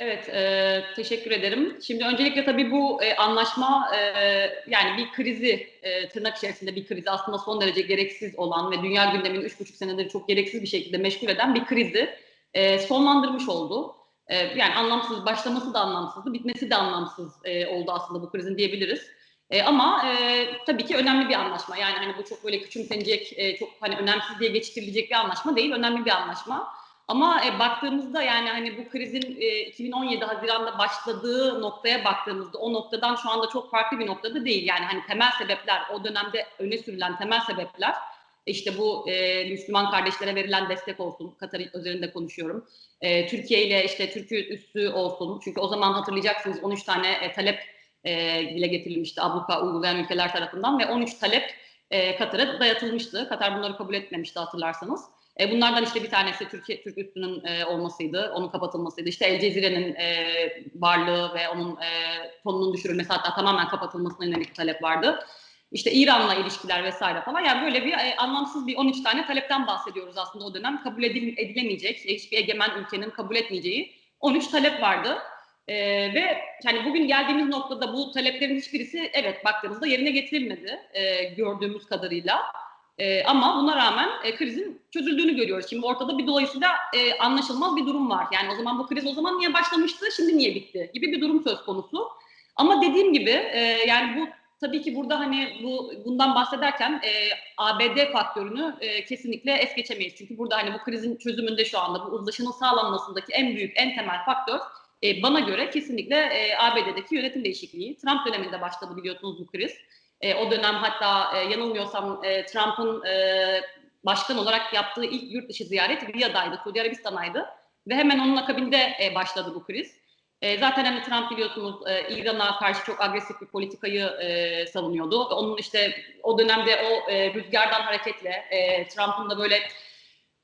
Evet, e, teşekkür ederim. Şimdi öncelikle tabii bu e, anlaşma e, yani bir krizi, e, tırnak içerisinde bir krizi aslında son derece gereksiz olan ve dünya gündemini üç buçuk senedir çok gereksiz bir şekilde meşgul eden bir krizi e, sonlandırmış oldu. E, yani anlamsız, başlaması da anlamsızdı, bitmesi de anlamsız e, oldu aslında bu krizin diyebiliriz. E, ama e, tabii ki önemli bir anlaşma. Yani hani bu çok böyle küçümsenecek, e, çok hani önemsiz diye geçiştirilecek bir anlaşma değil, önemli bir anlaşma. Ama e, baktığımızda yani hani bu krizin e, 2017 Haziran'da başladığı noktaya baktığımızda o noktadan şu anda çok farklı bir noktada değil. Yani hani temel sebepler o dönemde öne sürülen temel sebepler işte bu e, Müslüman kardeşlere verilen destek olsun. Katar üzerinde konuşuyorum. E, Türkiye ile işte Türkiye üssü olsun. Çünkü o zaman hatırlayacaksınız 13 tane e, talep e, dile getirilmişti abluka uygulayan ülkeler tarafından ve 13 talep e, Katar'a dayatılmıştı. Katar bunları kabul etmemişti hatırlarsanız. E, bunlardan işte bir tanesi Türkiye Türk üstünün e, olmasıydı, onun kapatılmasıydı. İşte El Cezire'nin e, varlığı ve onun e, tonunun düşürülmesi hatta tamamen kapatılmasına yönelik talep vardı. İşte İran'la ilişkiler vesaire falan. Yani böyle bir e, anlamsız bir 13 tane talepten bahsediyoruz aslında o dönem. Kabul edil, edilemeyecek, hiçbir egemen ülkenin kabul etmeyeceği 13 talep vardı. Ee, ve yani bugün geldiğimiz noktada bu taleplerin hiçbirisi evet baktığımızda yerine getirilmedi e, gördüğümüz kadarıyla. E, ama buna rağmen e, krizin çözüldüğünü görüyoruz. Şimdi ortada bir dolayısıyla e, anlaşılmaz bir durum var. Yani o zaman bu kriz o zaman niye başlamıştı, şimdi niye bitti gibi bir durum söz konusu. Ama dediğim gibi e, yani bu tabii ki burada hani bu bundan bahsederken e, ABD faktörünü e, kesinlikle es geçemeyiz. Çünkü burada hani bu krizin çözümünde şu anda bu uzlaşının sağlanmasındaki en büyük, en temel faktör e, bana göre kesinlikle e, ABD'deki yönetim değişikliği. Trump döneminde başladı biliyorsunuz bu kriz. E, o dönem hatta e, yanılmıyorsam e, Trump'ın e, başkan olarak yaptığı ilk yurt dışı ziyaret Riyad'daydı, Suudi Arabistan'aydı. Ve hemen onun akabinde e, başladı bu kriz. E, zaten hani Trump biliyorsunuz e, İran'a karşı çok agresif bir politikayı e, savunuyordu. Onun işte o dönemde o e, rüzgardan hareketle e, Trump'ın da böyle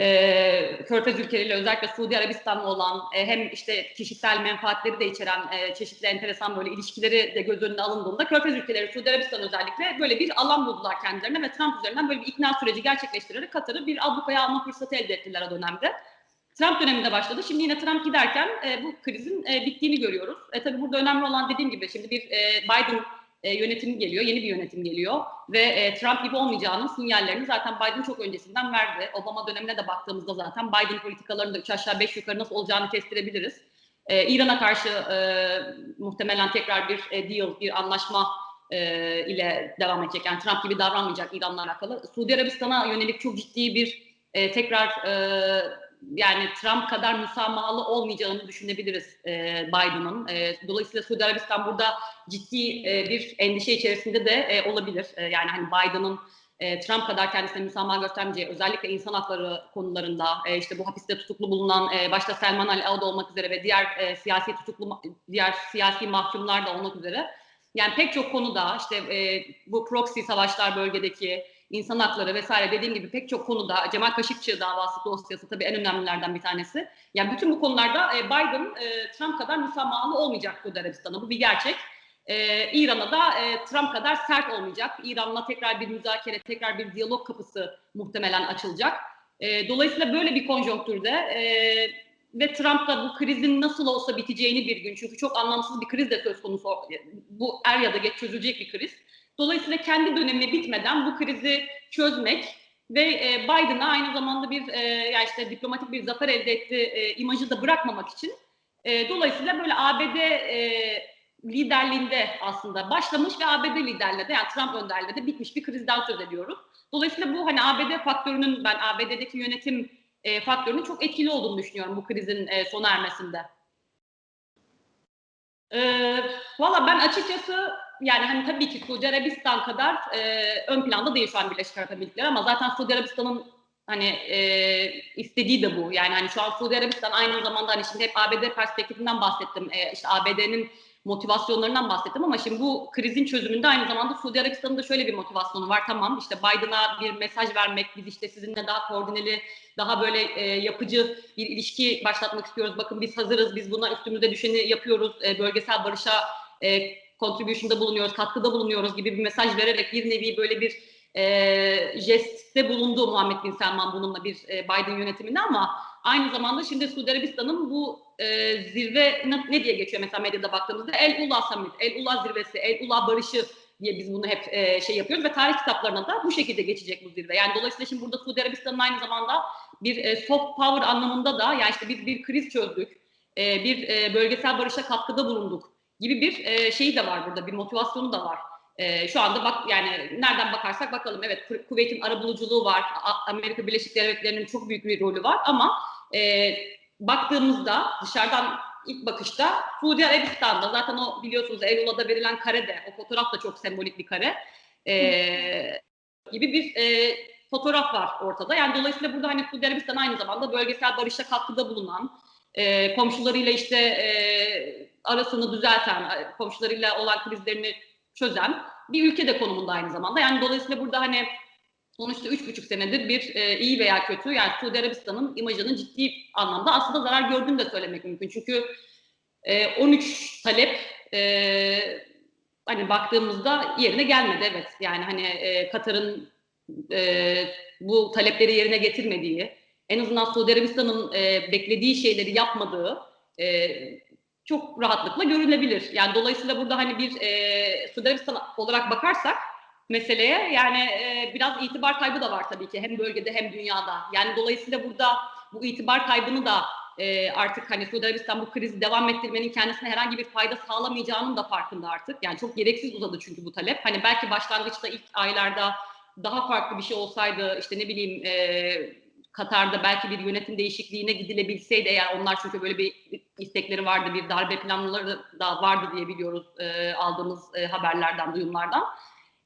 e, Körfez ülkeleriyle özellikle Suudi Arabistan'la olan e, hem işte kişisel menfaatleri de içeren e, çeşitli enteresan böyle ilişkileri de göz önüne alındığında Körfez ülkeleri Suudi Arabistan özellikle böyle bir alan buldular kendilerine ve Trump üzerinden böyle bir ikna süreci gerçekleştirerek Katar'ı bir ablukaya alma fırsatı elde ettiler o dönemde. Trump döneminde başladı. Şimdi yine Trump giderken e, bu krizin e, bittiğini görüyoruz. E, tabii burada önemli olan dediğim gibi şimdi bir e, Biden e, yönetimi geliyor, yeni bir yönetim geliyor ve e, Trump gibi olmayacağının sinyallerini zaten Biden çok öncesinden verdi. Obama dönemine de baktığımızda zaten Biden politikalarında üç aşağı beş yukarı nasıl olacağını kestirebiliriz. E, İran'a karşı e, muhtemelen tekrar bir e, deal, bir anlaşma e, ile devam edecek. Yani Trump gibi davranmayacak İran'la alakalı. Suudi Arabistan'a yönelik çok ciddi bir e, tekrar e, yani Trump kadar müsamahalı olmayacağını düşünebiliriz e, Biden'ın. E, dolayısıyla Suudi Arabistan burada ciddi e, bir endişe içerisinde de e, olabilir. E, yani hani Biden'ın e, Trump kadar kendisine müsamaha göstermeyeceği özellikle insan hakları konularında e, işte bu hapiste tutuklu bulunan e, başta Selman Ali Ağda olmak üzere ve diğer e, siyasi tutuklu diğer siyasi mahkumlar da olmak üzere yani pek çok konuda işte e, bu proxy savaşlar bölgedeki insan hakları vesaire dediğim gibi pek çok konuda Cemal Kaşıkçı davası dosyası tabii en önemlilerden bir tanesi. Yani bütün bu konularda e, Biden e, Trump kadar müsamahalı olmayacak Suudi Arabistan'a. Bu bir gerçek. E, İran'a da e, Trump kadar sert olmayacak. İran'la tekrar bir müzakere, tekrar bir diyalog kapısı muhtemelen açılacak. E, dolayısıyla böyle bir konjonktürde e, ve Trump da bu krizin nasıl olsa biteceğini bir gün çünkü çok anlamsız bir kriz de söz konusu. Bu er ya da geç çözülecek bir kriz Dolayısıyla kendi dönemi bitmeden bu krizi çözmek ve e, Biden'a aynı zamanda bir e, ya işte diplomatik bir zafer elde etti e, imajı da bırakmamak için e, dolayısıyla böyle ABD e, liderliğinde aslında başlamış ve ABD liderliğinde de yani Trump önderliğinde de bitmiş bir krizden söz ediyoruz. Dolayısıyla bu hani ABD faktörünün ben ABD'deki yönetim faktörünün çok etkili olduğunu düşünüyorum bu krizin sona ermesinde. E, Valla ben açıkçası yani hani tabii ki Suudi Arabistan kadar e, ön planda değil şu an Birleşik Arap Emirlikleri ama zaten Suudi Arabistan'ın hani e, istediği de bu. Yani hani şu an Suudi Arabistan aynı zamanda hani şimdi hep ABD perspektifinden bahsettim. E, işte ABD'nin motivasyonlarından bahsettim ama şimdi bu krizin çözümünde aynı zamanda Suudi Arabistan'ın da şöyle bir motivasyonu var. Tamam işte Biden'a bir mesaj vermek, biz işte sizinle daha koordineli, daha böyle e, yapıcı bir ilişki başlatmak istiyoruz. Bakın biz hazırız, biz buna üstümüzde düşeni yapıyoruz. E, bölgesel barışa e, contribution'da bulunuyoruz, katkıda bulunuyoruz gibi bir mesaj vererek bir nevi böyle bir e, jestte bulundu Muhammed Bin Selman bununla bir e, Biden yönetiminde ama aynı zamanda şimdi Suudi Arabistan'ın bu e, zirve ne, ne diye geçiyor mesela medyada baktığımızda El Ula Summit, El Ula zirvesi, El Ula barışı diye biz bunu hep e, şey yapıyoruz ve tarih kitaplarına da bu şekilde geçecek bu zirve. Yani dolayısıyla şimdi burada Suudi Arabistan'ın aynı zamanda bir e, soft power anlamında da yani işte biz bir kriz çözdük, e, bir e, bölgesel barışa katkıda bulunduk gibi bir e, şeyi de var burada, bir motivasyonu da var. E, şu anda bak yani nereden bakarsak bakalım evet Ku- Kuveyt'in arabuluculuğu var, Amerika Birleşik Devletleri'nin çok büyük bir rolü var ama e, baktığımızda dışarıdan ilk bakışta Suudi Arabistan'da zaten o biliyorsunuz Eylül'de verilen kare de o fotoğraf da çok sembolik bir kare e, gibi bir e, fotoğraf var ortada. Yani dolayısıyla burada hani Suudi Arabistan aynı zamanda bölgesel barışa katkıda bulunan e, komşularıyla işte e, arasını düzelten, e, komşularıyla olan krizlerini çözen bir ülke de konumunda aynı zamanda. Yani dolayısıyla burada hani sonuçta üç buçuk senedir bir e, iyi veya kötü yani Suudi Arabistan'ın imajının ciddi anlamda aslında zarar gördüğünü de söylemek mümkün. Çünkü e, 13 talep e, hani baktığımızda yerine gelmedi evet. Yani hani e, Katar'ın e, bu talepleri yerine getirmediği, en azından Suudi Arabistan'ın e, beklediği şeyleri yapmadığı e, çok rahatlıkla görülebilir. Yani dolayısıyla burada hani bir e, Suudi Arabistan olarak bakarsak meseleye yani e, biraz itibar kaybı da var tabii ki hem bölgede hem dünyada. Yani dolayısıyla burada bu itibar kaybını da e, artık hani Suudi Arabistan bu krizi devam ettirmenin kendisine herhangi bir fayda sağlamayacağının da farkında artık. Yani çok gereksiz uzadı çünkü bu talep. Hani belki başlangıçta ilk aylarda daha farklı bir şey olsaydı işte ne bileyim e, Katar'da belki bir yönetim değişikliğine gidilebilseydi eğer onlar çünkü böyle bir istekleri vardı, bir darbe planları da vardı diye biliyoruz e, aldığımız e, haberlerden, duyumlardan.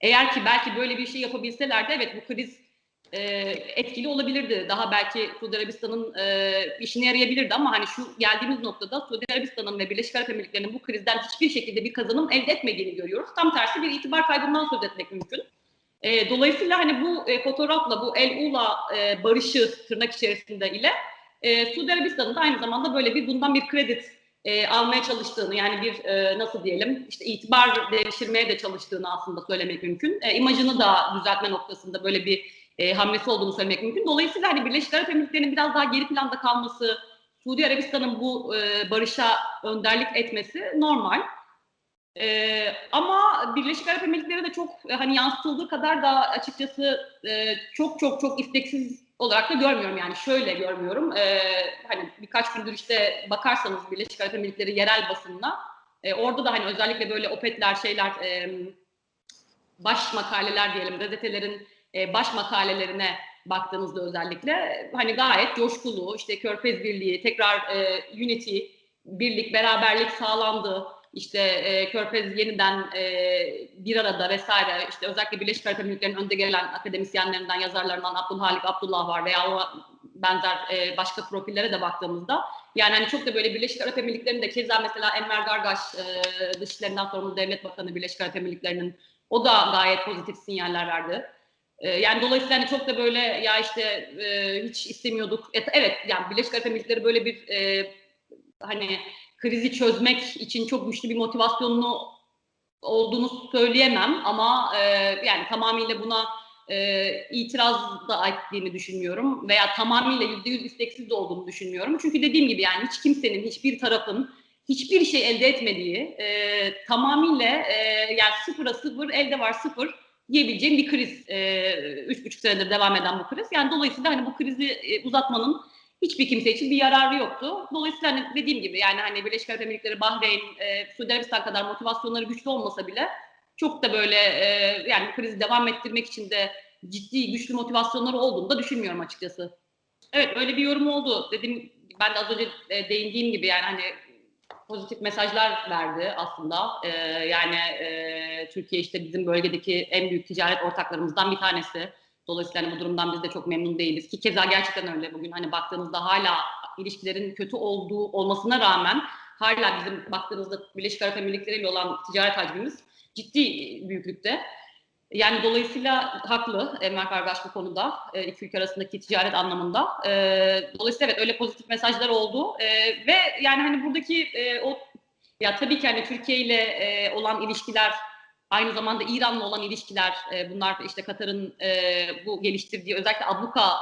Eğer ki belki böyle bir şey yapabilselerdi evet bu kriz e, etkili olabilirdi. Daha belki Suudi Arabistan'ın e, işine yarayabilirdi ama hani şu geldiğimiz noktada Suudi Arabistan'ın ve Birleşik Arap Emirlikleri'nin bu krizden hiçbir şekilde bir kazanım elde etmediğini görüyoruz. Tam tersi bir itibar kaybından söz etmek mümkün. E, dolayısıyla hani bu e, fotoğrafla bu El Ula e, barışı tırnak içerisinde ile e, Suudi Arabistan'ın da aynı zamanda böyle bir bundan bir kredi e, almaya çalıştığını yani bir e, nasıl diyelim işte itibar devşirmeye de çalıştığını aslında söylemek mümkün. E, imajını da düzeltme noktasında böyle bir e, hamlesi olduğunu söylemek mümkün. Dolayısıyla hani Birleşik Arap Emirlikleri'nin biraz daha geri planda kalması, Suudi Arabistan'ın bu e, barışa önderlik etmesi normal. Ee, ama Birleşik Arap Emirlikleri de çok e, hani yansıtıldığı kadar da açıkçası e, çok çok çok isteksiz olarak da görmüyorum yani şöyle görmüyorum. Ee, hani birkaç gündür işte bakarsanız Birleşik Arap Emirlikleri yerel basınına e, orada da hani özellikle böyle opetler şeyler e, baş makaleler diyelim gazetelerin e, baş makalelerine baktığınızda özellikle hani gayet coşkulu işte Körfez Birliği tekrar e, unity birlik beraberlik sağlandı işte e, Körfez yeniden e, bir arada vesaire işte özellikle Birleşik Arap Emirlikleri'nin önde gelen akademisyenlerinden, yazarlarından Abdülhalik Abdullah var veya o benzer e, başka profillere de baktığımızda yani hani çok da böyle Birleşik Arap Emirlikleri'nde keza mesela Enver Gargaş e, Dışişlerinden sorumlu Devlet Bakanı Birleşik Arap Emirlikleri'nin o da gayet pozitif sinyaller verdi. E, yani dolayısıyla hani çok da böyle ya işte e, hiç istemiyorduk. E, evet yani Birleşik Arap Emirlikleri böyle bir e, hani krizi çözmek için çok güçlü bir motivasyonunu olduğunu söyleyemem ama e, yani tamamıyla buna e, itiraz da ettiğini düşünmüyorum veya tamamıyla yüzde yüz isteksiz de olduğunu düşünmüyorum. Çünkü dediğim gibi yani hiç kimsenin, hiçbir tarafın hiçbir şey elde etmediği e, tamamıyla e, yani sıfıra sıfır, elde var sıfır diyebileceğim bir kriz. E, üç buçuk senedir devam eden bu kriz. Yani dolayısıyla hani bu krizi e, uzatmanın hiçbir kimse için bir yararı yoktu. Dolayısıyla hani dediğim gibi yani hani Birleşik Arap Emirlikleri, Bahreyn, e, Suudi Arabistan kadar motivasyonları güçlü olmasa bile çok da böyle e, yani krizi devam ettirmek için de ciddi güçlü motivasyonları olduğunu da düşünmüyorum açıkçası. Evet öyle bir yorum oldu. Dedim ben de az önce e, değindiğim gibi yani hani pozitif mesajlar verdi aslında. E, yani e, Türkiye işte bizim bölgedeki en büyük ticaret ortaklarımızdan bir tanesi. Dolayısıyla hani bu durumdan biz de çok memnun değiliz ki keza gerçekten öyle bugün hani baktığımızda hala ilişkilerin kötü olduğu olmasına rağmen hala bizim baktığımızda Birleşik Arap Emirlikleri ile olan ticaret hacmimiz ciddi büyüklükte. Yani dolayısıyla haklı Enver Kargaş bu konuda e, iki ülke arasındaki ticaret anlamında. E, dolayısıyla evet öyle pozitif mesajlar oldu e, ve yani hani buradaki o ya tabii ki hani Türkiye ile olan ilişkiler Aynı zamanda İran'la olan ilişkiler, e, bunlar işte Katar'ın e, bu geliştirdiği özellikle abluka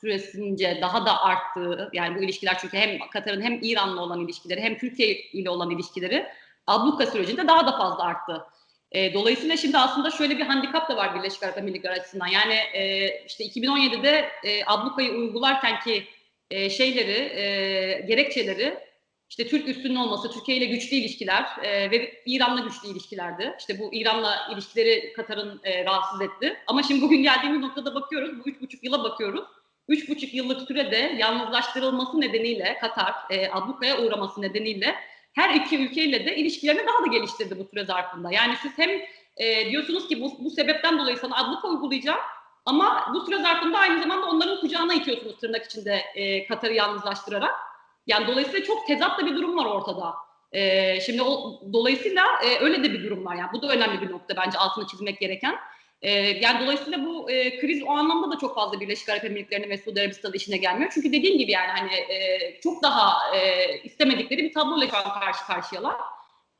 süresince daha da arttığı yani bu ilişkiler çünkü hem Katar'ın hem İran'la olan ilişkileri hem Türkiye ile olan ilişkileri abluka sürecinde daha da fazla arttı. E, dolayısıyla şimdi aslında şöyle bir handikap da var Birleşik Arap Emirlikleri açısından. Yani e, işte 2017'de e, ablukayı uygularken ki e, şeyleri, e, gerekçeleri işte Türk üstünün olması, Türkiye ile güçlü ilişkiler e, ve İran'la güçlü ilişkilerdi. İşte bu İran'la ilişkileri Katar'ın e, rahatsız etti. Ama şimdi bugün geldiğimiz noktada bakıyoruz, bu üç buçuk yıla bakıyoruz. Üç buçuk yıllık sürede yalnızlaştırılması nedeniyle Katar, e, ablukaya uğraması nedeniyle her iki ülkeyle de ilişkilerini daha da geliştirdi bu süre zarfında. Yani siz hem e, diyorsunuz ki bu, bu sebepten dolayı sana abluka uygulayacağım ama bu süre zarfında aynı zamanda onların kucağına itiyorsunuz tırnak içinde e, Katar'ı yalnızlaştırarak. Yani dolayısıyla çok tezatlı bir durum var ortada. E, şimdi o dolayısıyla e, öyle de bir durum var. Yani bu da önemli bir nokta bence altını çizmek gereken. E, yani dolayısıyla bu e, kriz o anlamda da çok fazla Birleşik Arap Emirlikleri'nin ve Suudi Arabistan'ın işine gelmiyor. Çünkü dediğim gibi yani hani e, çok daha e, istemedikleri bir tabloyla şu an karşı karşıyalar.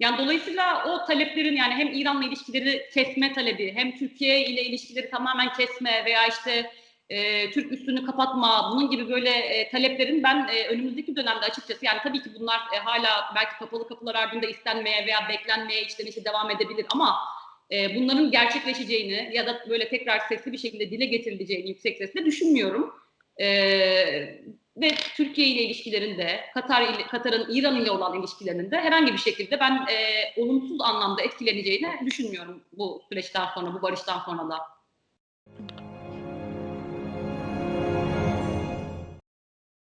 Yani dolayısıyla o taleplerin yani hem İran'la ilişkileri kesme talebi hem Türkiye ile ilişkileri tamamen kesme veya işte e, Türk üstünü kapatma bunun gibi böyle e, taleplerin ben e, önümüzdeki dönemde açıkçası yani tabii ki bunlar e, hala belki kapalı kapılar ardında istenmeye veya beklenmeye içten devam edebilir ama e, bunların gerçekleşeceğini ya da böyle tekrar sesli bir şekilde dile getirileceğini yüksek sesle düşünmüyorum. E, ve Türkiye ile ilişkilerinde, Katar ile, Katar'ın İran ile olan ilişkilerinde herhangi bir şekilde ben e, olumsuz anlamda etkileneceğini düşünmüyorum bu süreçten sonra, bu barıştan sonra da.